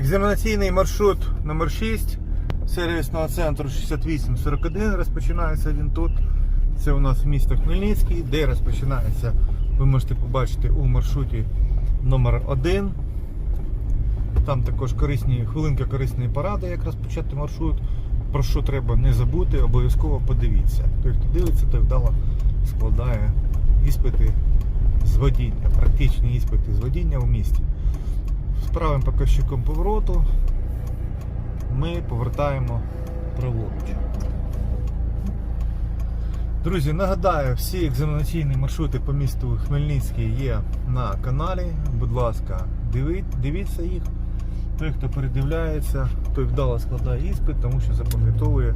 Екзаменаційний маршрут номер 6 сервісного центру 6841. Розпочинається він тут. Це у нас місто Хмельницький, де розпочинається, ви можете побачити у маршруті номер 1 Там також корисні, хвилинка корисної поради, як розпочати маршрут. Про що треба не забути, обов'язково подивіться. Той, хто дивиться, той вдало складає іспити з водіння, практичні іспити з водіння в місті. З правим показчиком повороту ми повертаємо праворуч. Друзі, нагадаю, всі екзаменаційні маршрути по місту Хмельницький є на каналі. Будь ласка, дивіться їх. Той, хто передивляється, той вдало складає іспит, тому що запам'ятовує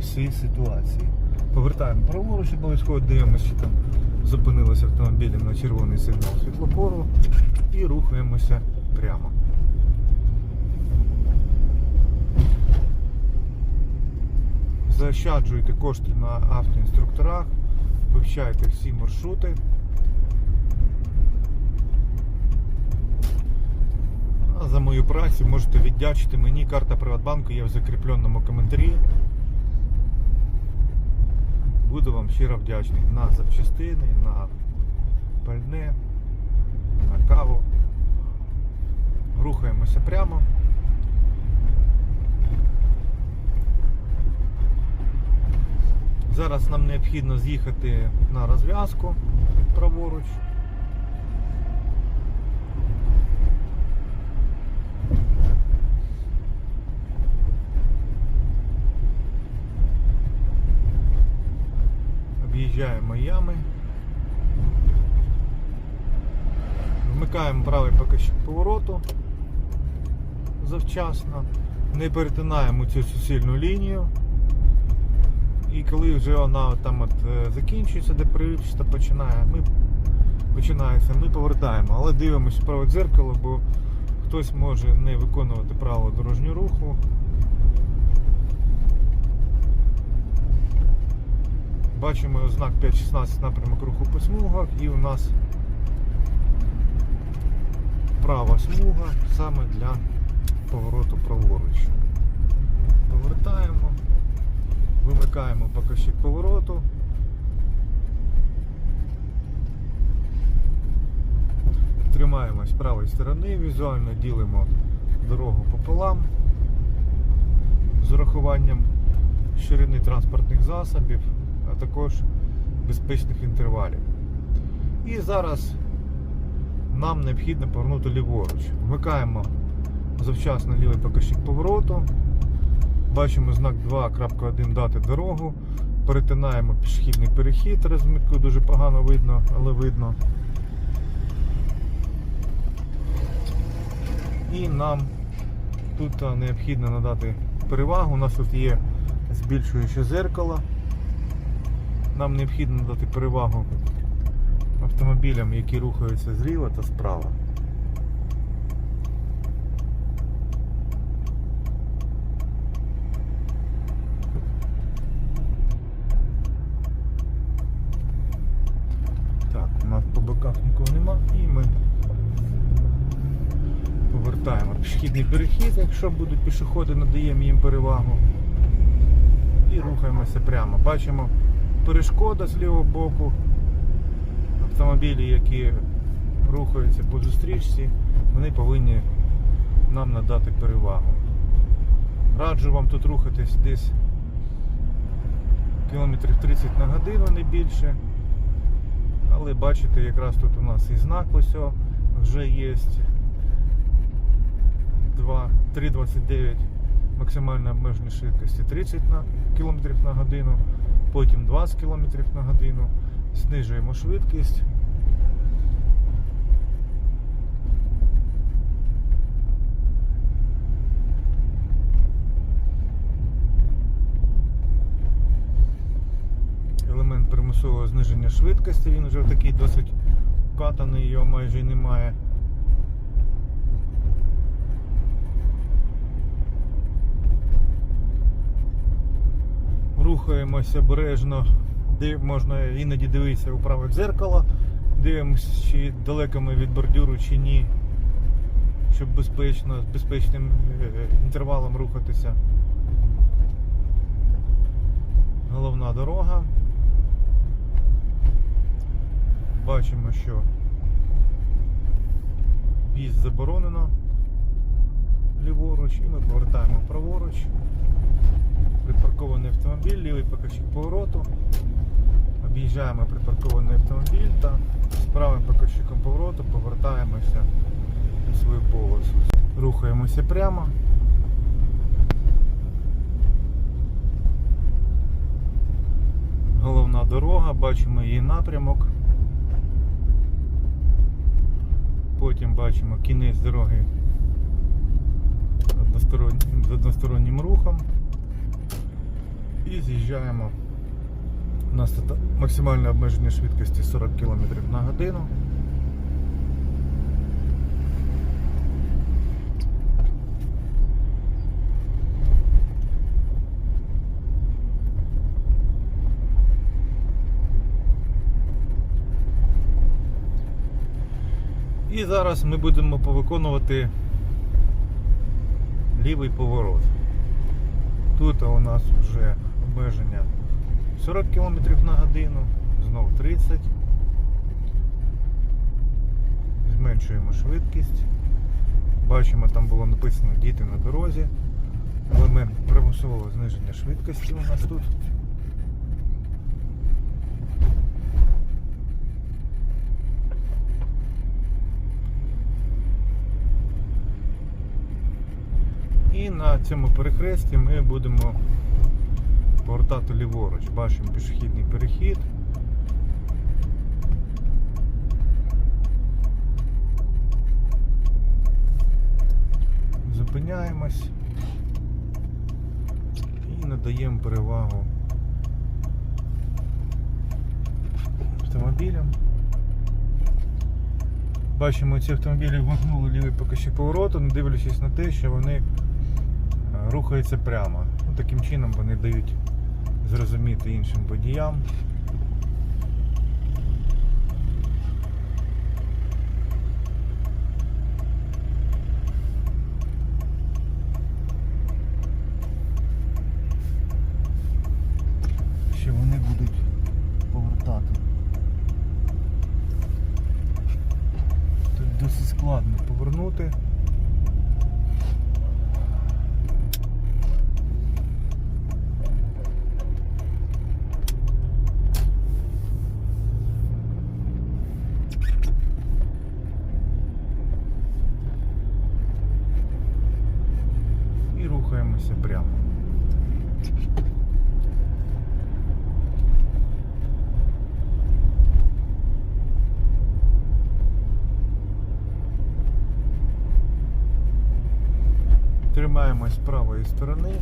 всі ситуації. Повертаємо праворуч, обов'язково дивимося, що там зупинилися автомобілі на червоний сигнал світлофору і рухаємося прямо. Заощаджуйте кошти на автоінструкторах, вивчайте всі маршрути. А за мою працю можете віддячити мені. Карта Приватбанку є в закріпленому коментарі. Буду вам щиро вдячний на запчастини, на пальне, на каву. Рухаємося прямо. Зараз нам необхідно з'їхати на розв'язку праворуч. Об'їжджаємо ями. Вмикаємо правий показчик повороту завчасно. Не перетинаємо цю суцільну лінію. І коли вже вона там от е, закінчується, де прививчата починає, ми починається, ми повертаємо, але дивимося праве дзеркало, бо хтось може не виконувати правила дорожнього руху. Бачимо знак 5.16 напрямок руху по смугах і у нас права смуга саме для повороту праворуч. Повертаємо. Вимикаємо показчик повороту. Тримаємось правої сторони, візуально ділимо дорогу пополам з урахуванням ширини транспортних засобів, а також безпечних інтервалів. І зараз нам необхідно повернути ліворуч. Вмикаємо завчасно лівий показчик повороту. Бачимо знак 2.1 дати дорогу. Перетинаємо пішохідний перехід. Розмітку дуже погано видно, але видно. І нам тут необхідно надати перевагу. У нас тут є збільшуюче зеркало. Нам необхідно надати перевагу автомобілям, які рухаються зліва та справа. Так, у нас по боках нікого нема і ми повертаємо пішохідний перехід, якщо будуть пішоходи, надаємо їм перевагу. І рухаємося прямо. Бачимо перешкода з лівого боку. Автомобілі, які рухаються по зустрічці, вони повинні нам надати перевагу. Раджу вам тут рухатись десь кілометрів 30 на годину, не більше. Але бачите, якраз тут у нас і знак ось вже є 2, 3,29 максимальна обмеження швидкості 30 на, км на годину, потім 20 км на годину. Знижуємо швидкість. елемент примусового зниження швидкості, він вже такий досить катаний, його майже немає. Рухаємося обережно, де можна іноді дивитися у праве дзеркало, дивимося, чи далеко ми від бордюру чи ні. щоб безпечно, з безпечним е, інтервалом рухатися. Головна дорога. Бачимо, що в'їзд заборонено ліворуч і ми повертаємо праворуч. Автомобіль, покажчик повороту. Об'їжджаємо припаркований автомобіль та з правим покажчиком повороту повертаємося у свою полосу. Рухаємося прямо. Головна дорога, бачимо її напрямок. Потім бачимо кінець дороги з одностороннім рухом. І з'їжджаємо. У нас тут максимальне обмеження швидкості 40 км на годину. І зараз ми будемо повиконувати лівий поворот. Тут у нас вже обмеження 40 км на годину, знов 30. Зменшуємо швидкість. Бачимо, там було написано діти на дорозі. Елемент примусового зниження швидкості у нас тут. І на цьому перехресті ми будемо повертати ліворуч. Бачимо пішохідний перехід. Зупиняємось і надаємо перевагу автомобілям. Бачимо, ці автомобілі вмикнули лівий покажчик повороту, не дивлячись на те, що вони е, рухаються прямо. Ну, таким чином вони дають зрозуміти іншим водіям. Досить складно повернути. І рухаємося прямо. Тримаємось правої сторони.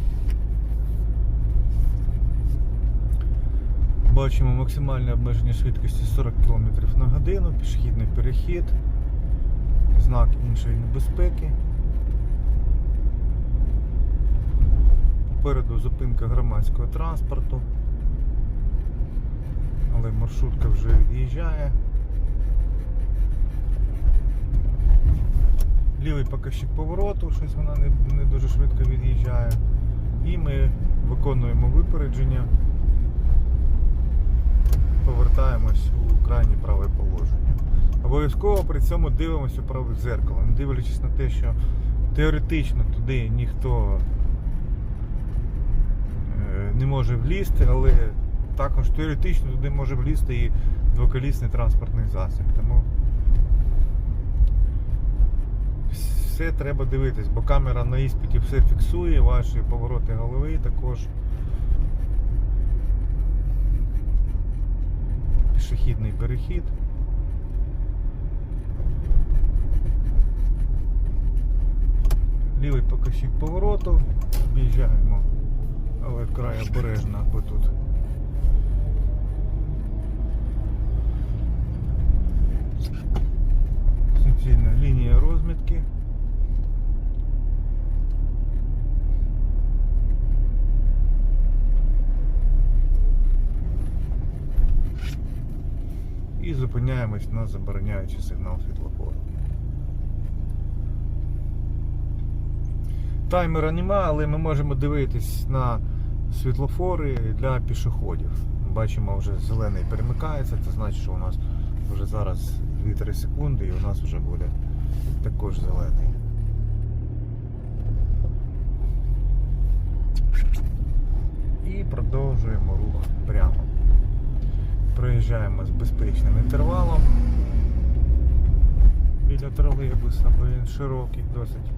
Бачимо максимальне обмеження швидкості 40 км на годину, пішохідний перехід, знак іншої небезпеки. Попереду зупинка громадського транспорту, але маршрутка вже від'їжджає. Лівий показчик повороту, щось вона не, не дуже швидко від'їжджає. І ми виконуємо випередження, повертаємось у крайнє праве положення. Обов'язково при цьому дивимося у праве дзеркало, не дивлячись на те, що теоретично туди ніхто е, не може влізти, але також теоретично туди може влізти і двоколісний транспортний засіб. Тому все треба дивитись, бо камера на іспиті все фіксує, ваші повороти голови також. Пішохідний перехід. Лівий покажчик повороту, об'їжджаємо, але вкрай обережно, бо тут лінія розмітки. І зупиняємось на забороняючий сигнал світлофору. Таймера немає, але ми можемо дивитись на світлофори для пішоходів. Бачимо, вже зелений перемикається, це значить, що у нас вже зараз 2-3 секунди і у нас вже буде також зелений. І продовжуємо рух прямо. Проїжджаємо з безпечним інтервалом біля тролейбуса, бо він широкий досить.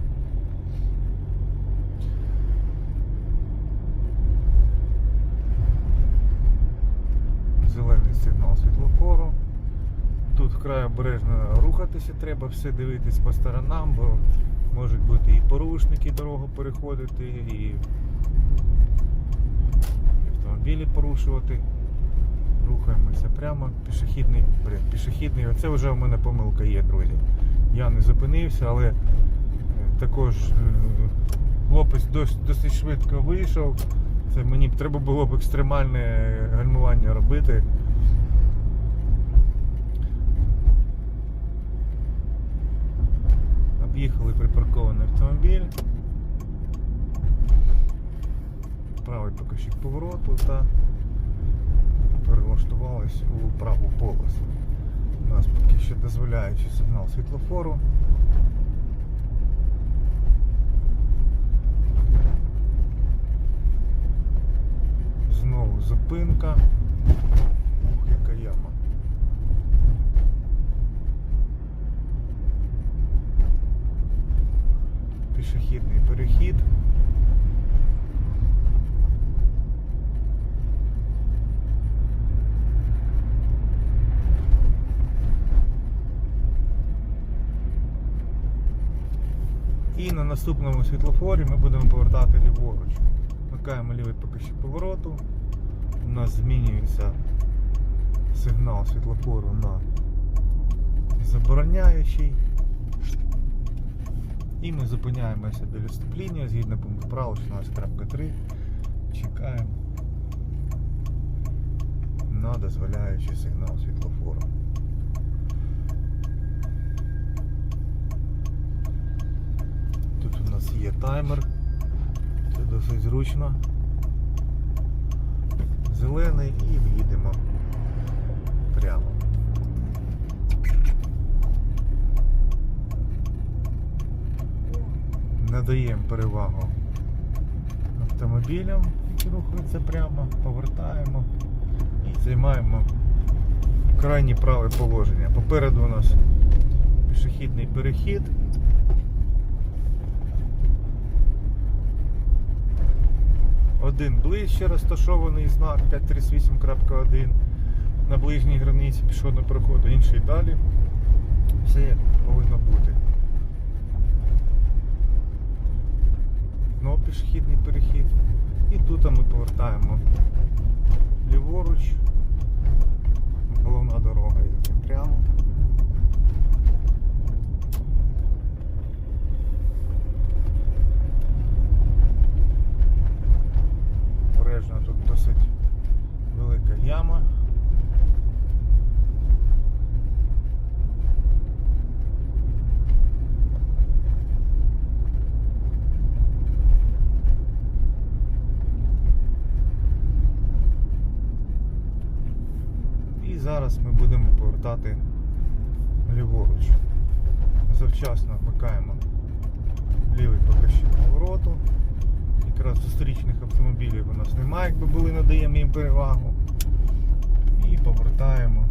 Зелений сигнал світлофору. Тут вкрай обережно рухатися треба, все дивитись по сторонам, бо можуть бути і порушники дорогу переходити, і автомобілі порушувати. Рухаємося прямо, пішохідний, пішохідний. Оце вже у мене помилка є, друзі. Я не зупинився, але е, також е, хлопець досить, швидко вийшов. Це мені треба було б екстремальне гальмування робити. Об'їхали припаркований автомобіль. Правий покажчик повороту та перелаштувались у праву полосу. У нас поки що дозволяючий сигнал світлофору. Знову зупинка. Ух, яка яма. Пішохідний перехід. І на наступному світлофорі ми будемо повертати ліворуч. Вмикаємо лівий покажчик повороту. У нас змінюється сигнал світлофору на забороняючий. І ми зупиняємося до відступлення згідно пункту правил 16.3. Чекаємо на дозволяючий сигнал світлофору. У нас є таймер. Це досить зручно. Зелений і в'їдемо прямо. Надаємо перевагу автомобілям, які рухаються прямо, повертаємо і займаємо крайнє праве положення. Попереду у нас пішохідний перехід. Один ближче розташований знак 538.1 на ближній границі пішохідного переходу, інший далі. Все як повинно бути. Знову пішохідний перехід. І тут ми повертаємо ліворуч. Головна дорога йде прямо. Обережно тут досить велика яма. І зараз ми будемо повертати ліворуч. Завчасно вмикаємо лівий покажчик повороту. Якраз історичних автомобілів у нас немає, якби були, надаємо їм перевагу. І повертаємо.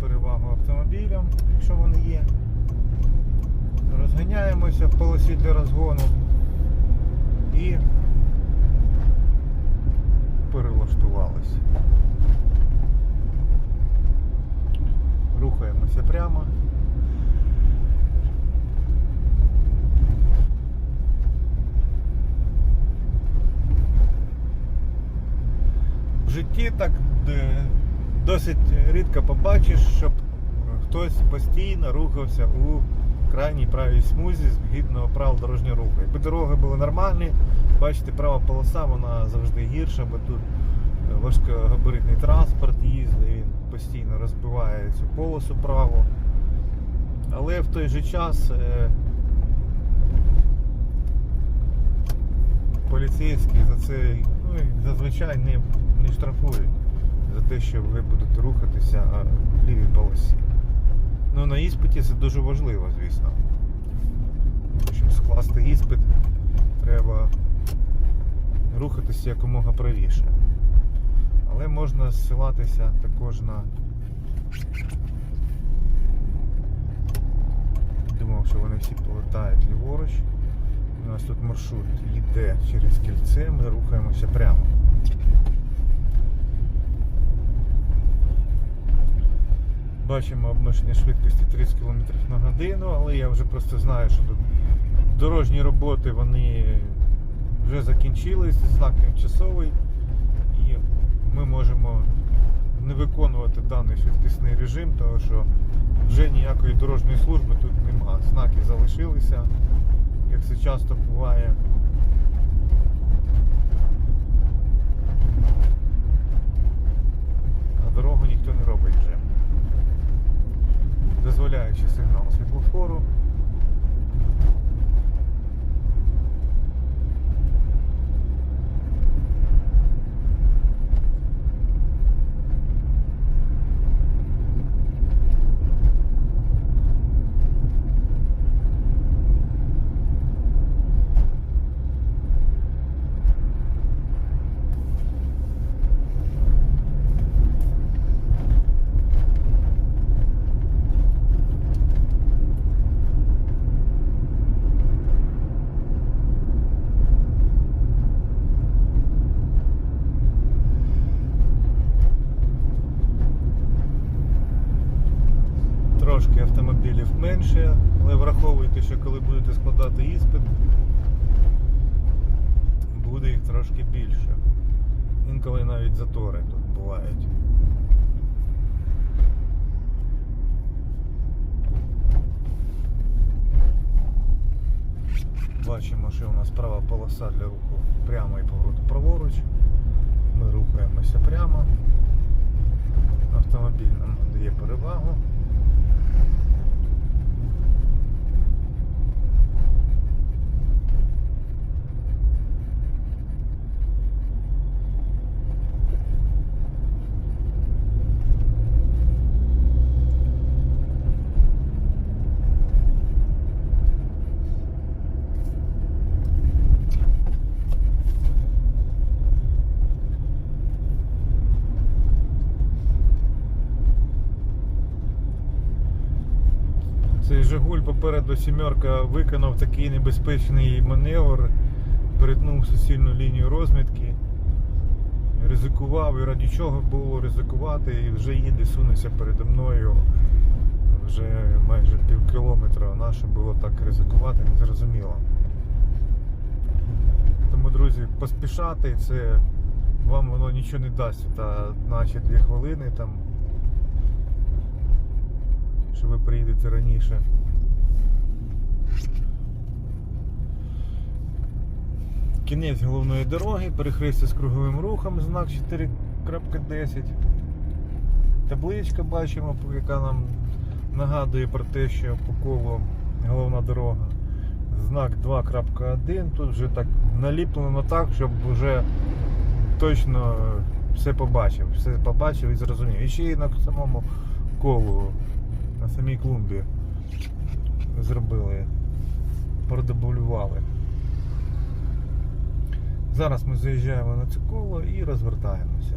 перевагу автомобілям, якщо вони є. Розганяємося в полосі для розгону і перелаштувалися. Рухаємося прямо. В житті так досить рідко побачиш, щоб хтось постійно рухався у крайній правій смузі згідно правил дорожнього руху. Якби дороги були нормальні, бачите, права полоса вона завжди гірша, бо тут важкогабаритний транспорт їздить, він постійно розбиває цю полосу праву. Але в той же час е, поліцейські за це ну, зазвичай не, не штрафують за те, що ви будете рухатися в лівій полосі. Ну на іспиті це дуже важливо, звісно. Щоб скласти іспит, треба рухатися якомога правіше. Але можна зсилатися також на. Думав, що вони всі повертають ліворуч. У нас тут маршрут йде через кільце, ми рухаємося прямо. Бачимо обмеження швидкості 30 км на годину, але я вже просто знаю, що тут дорожні роботи вони вже закінчились, знак тимчасовий, і ми можемо не виконувати даний швидкісний режим, тому що вже ніякої дорожньої служби тут нема. Знаки залишилися, як це часто буває. А дорогу ніхто не робить вже. Дозволяючи сигнал світлофору. Трошки автомобілів менше, але враховуйте, що коли будете складати іспит, буде їх трошки більше. Інколи навіть затори тут бувають. Бачимо, що у нас права полоса для руху прямо і повороту праворуч. Ми рухаємося прямо. Автомобіль нам дає перевагу. Жигуль попереду сімерка виконав такий небезпечний маневр, перетнув суцільну лінію розмітки, ризикував і раді чого було ризикувати, і вже їде, сунеться передо мною вже майже пів кілометра. Наше було так ризикувати, не зрозуміло. Тому, друзі, поспішати це вам воно нічого не дасть, та наче дві хвилини там що ви приїдете раніше. Кінець головної дороги, перехрестя з круговим рухом, знак 4.10. Табличка бачимо, яка нам нагадує про те, що по колу головна дорога. Знак 2.1. Тут вже так наліплено так, щоб вже точно все побачив, все побачив і зрозумів. І ще й на самому колу на самій клумбі зробили, продебулювали. Зараз ми заїжджаємо на це коло і розвертаємося.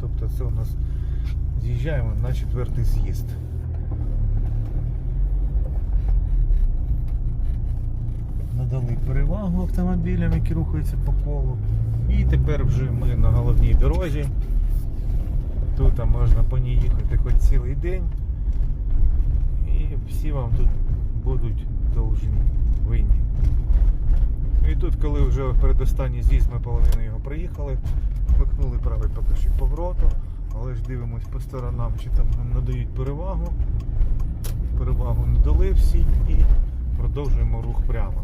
Тобто це у нас з'їжджаємо на четвертий з'їзд. Надали перевагу автомобілям, які рухаються по колу. І тепер вже ми на головній дорозі. Тут можна по ній їхати хоч цілий день. І всі вам тут будуть довжні винні. І тут, коли вже передостанній з'їзд, ми половину його проїхали, вмикнули правий покажчик повороту, але ж дивимось по сторонам, чи там нам надають перевагу. Перевагу не дали всі і продовжуємо рух прямо.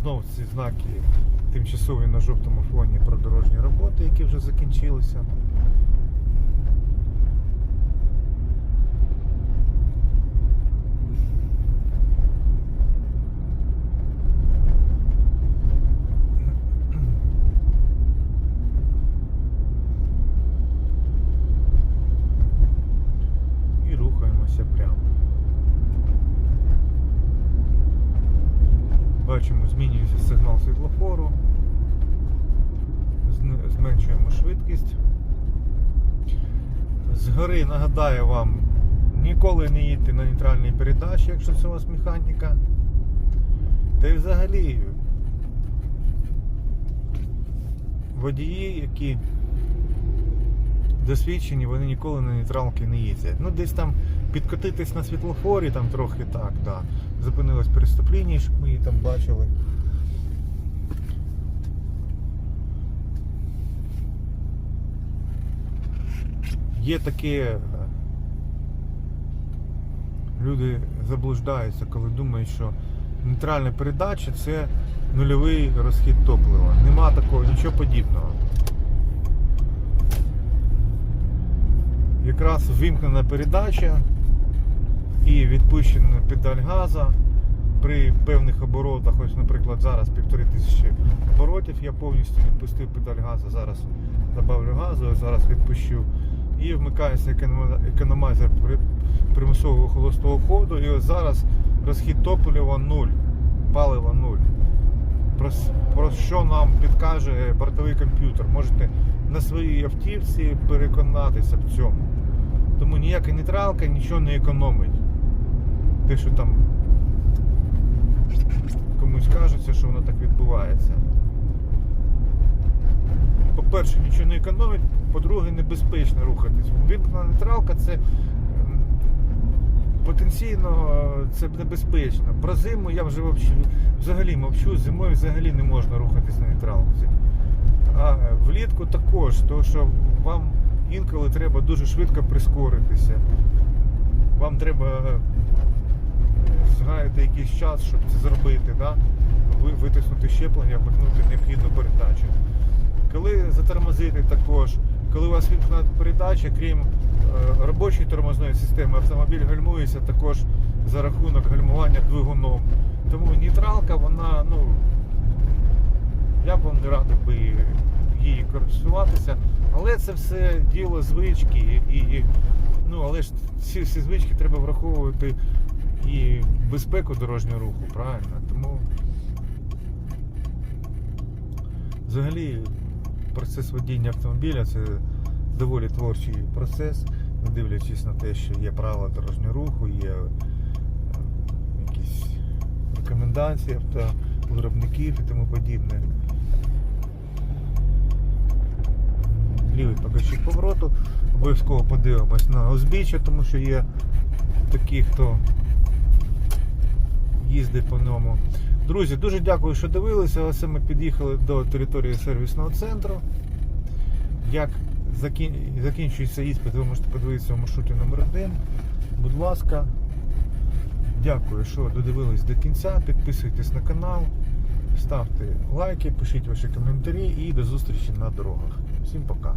Знову ці знаки тимчасові на жовтому фоні про дорожні роботи, які вже закінчилися. і рухаємося прямо. Бачимо, змінюється сигнал світлофору. Зн- Зменшуємо швидкість. Згори нагадаю вам, ніколи не їдьте на нейтральній передачі, якщо це у вас механіка. Та й взагалі водії, які досвідчені, вони ніколи на нейтралки не їздять. Ну, десь там підкотитись на світлофорі, там трохи так, да. Зупинилось переступління, щоб ми її там бачили. Є таке. Люди заблуждаються, коли думають, що нейтральна передача це нульовий розхід топлива. Нема такого, нічого подібного. якраз вимкнена передача і відпущена педаль газа при певних оборотах, ось, наприклад, зараз півтори тисячі оборотів, я повністю відпустив педаль газу, зараз добавлю газу, зараз відпущу. І вмикається економ- економайзер при- примусового холостого ходу. І ось зараз розхід топлива 0, палива 0. Про, про що нам підкаже бортовий комп'ютер. Можете на своїй автівці переконатися в цьому. Тому ніяка нейтралка нічого не економить. Те, що там комусь кажеться, що воно так відбувається. По-перше, нічого не економить, по-друге, небезпечно рухатись. Вимкнена нейтралка це потенційно е, це небезпечно. Про зиму я вже взагалі мовчу, зимою взагалі не можна рухатись на нейтралці. А влітку також, тому що вам інколи треба дуже швидко прискоритися. Вам треба е, згаяти якийсь час, щоб це зробити, да? Витиснути щеплення, вмикнути необхідну передачу. Коли затормозити також, коли у вас вимкнена передача, крім е, робочої тормозної системи, автомобіль гальмується також за рахунок гальмування двигуном. Тому нейтралка, вона, ну, я б вам не радив би її користуватися. Але це все діло звички. І, і, ну, але ж ці всі звички треба враховувати і безпеку дорожнього руху, правильно? Тому взагалі процес водіння автомобіля це доволі творчий процес, не дивлячись на те, що є правила дорожнього руху, є е, якісь рекомендації автовиробників і тому подібне. Лівий покажчик повороту. Обов'язково подивимось на узбіччя, тому що є такі, хто їздить по ньому. Друзі, дуже дякую, що дивилися. Ось ми під'їхали до території сервісного центру. Як закінчується іспит, ви можете подивитися в маршруті номер 1 Будь ласка, дякую, що додивились до кінця. Підписуйтесь на канал, ставте лайки, пишіть ваші коментарі і до зустрічі на дорогах. Всім пока.